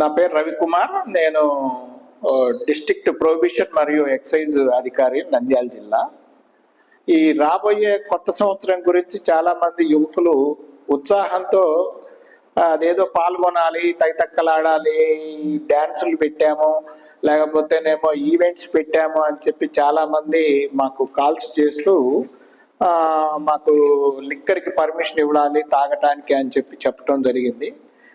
నా పేరు రవికుమార్. నేను డిస్టిక్ట్ ప్రొహిబిషన్ మరియు ఎక్సైజ్ అధికారి నంద్యాల జిల్లా. ఈ రాబోయే కొత్త సంవత్సరం గురించి చాలామంది యువకులు ఉత్సాహంతో అదేదో పాల్గొనాలి తైతక్కలాడాలి డ్యాన్సులు పెట్టాము లేకపోతేనేమో ఈవెంట్స్ పెట్టాము అని చెప్పి చాలామంది మాకు కాల్స్ చేస్తూ మాకు లిక్కర్కి పర్మిషన్ ఇవ్వాలి తాగటానికి అని చెప్పి చెప్పడం జరిగింది.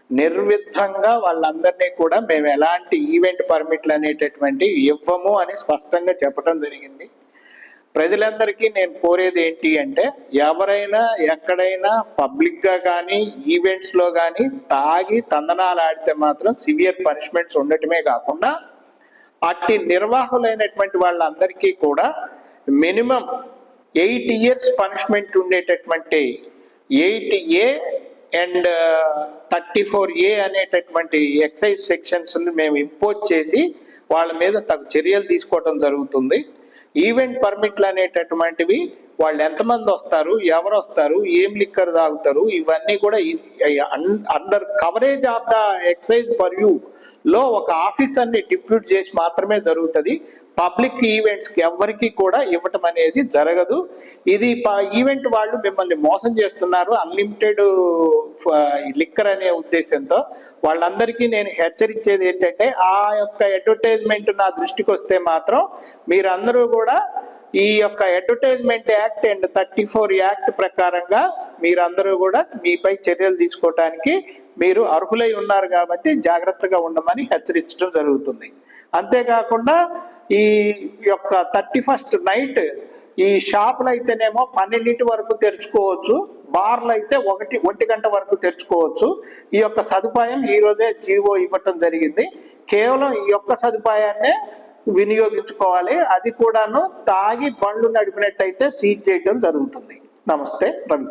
నిర్విధంగా వాళ్ళందరినీ కూడా మేము ఎలాంటి ఈవెంట్ పర్మిట్లు అనేటటువంటి ఇవ్వము అని స్పష్టంగా చెప్పడం జరిగింది. ప్రజలందరికీ నేను కోరేది ఏంటి అంటే ఎవరైనా ఎక్కడైనా పబ్లిక్గా కానీ ఈవెంట్స్లో కానీ తాగి తందనాలు ఆడితే మాత్రం సివియర్ పనిష్మెంట్స్ ఉండటమే కాకుండా అట్టి నిర్వాహకులైనటువంటి వాళ్ళందరికీ కూడా మినిమం ఎయిట్ ఇయర్స్ పనిష్మెంట్ ఉండేటటువంటి eight A and thirty four A అనేటటువంటి ఎక్సైజ్ సెక్షన్స్ మేము ఇంపోజ్ చేసి వాళ్ళ మీద తగు చర్యలు తీసుకోవడం జరుగుతుంది. ఈవెంట్ పర్మిట్లు అనేటటువంటివి వాళ్ళు ఎంతమంది వస్తారు ఎవరు వస్తారు ఏం లిక్కర్ తాగుతారు ఇవన్నీ కూడా under coverage of the excise purview లో ఒక ఆఫీసర్ని డిప్యూట్ చేసి మాత్రమే జరుగుతుంది. పబ్లిక్ ఈవెంట్స్కి ఎవరికి కూడా ఇవ్వటం అనేది జరగదు. ఇది ఈవెంట్ వాళ్ళు మిమ్మల్ని మోసం చేస్తున్నారు అన్లిమిటెడ్ లిక్కర్ అనే ఉద్దేశంతో. వాళ్ళందరికీ నేను హెచ్చరించేది ఏంటంటే ఆ యొక్క అడ్వర్టైజ్మెంట్ నా దృష్టికి వస్తే మాత్రం మీరందరూ కూడా ఈ యొక్క advertisement act and thirty four act ప్రకారంగా మీరందరూ కూడా మీపై చర్యలు తీసుకోవటానికి మీరు అర్హులై ఉన్నారు కాబట్టి జాగ్రత్తగా ఉండమని హెచ్చరించడం జరుగుతుంది. అంతేకాకుండా ఈ యొక్క థర్టీ ఫస్ట్ నైట్ ఈ షాపులు అయితేనేమో పన్నెండింటి వరకు తెరుచుకోవచ్చు బార్లు అయితే ఒకటి ఒంటి గంట వరకు తెరుచుకోవచ్చు. ఈ యొక్క సదుపాయం ఈ రోజే జీవో ఇవ్వటం జరిగింది. కేవలం ఈ యొక్క సదుపాయాన్నే వినియోగించుకోవాలి. అది కూడాను తాగి బండ్లు నడిపినట్టయితే సీజ్ చేయడం జరుగుతుంది. నమస్తే రవి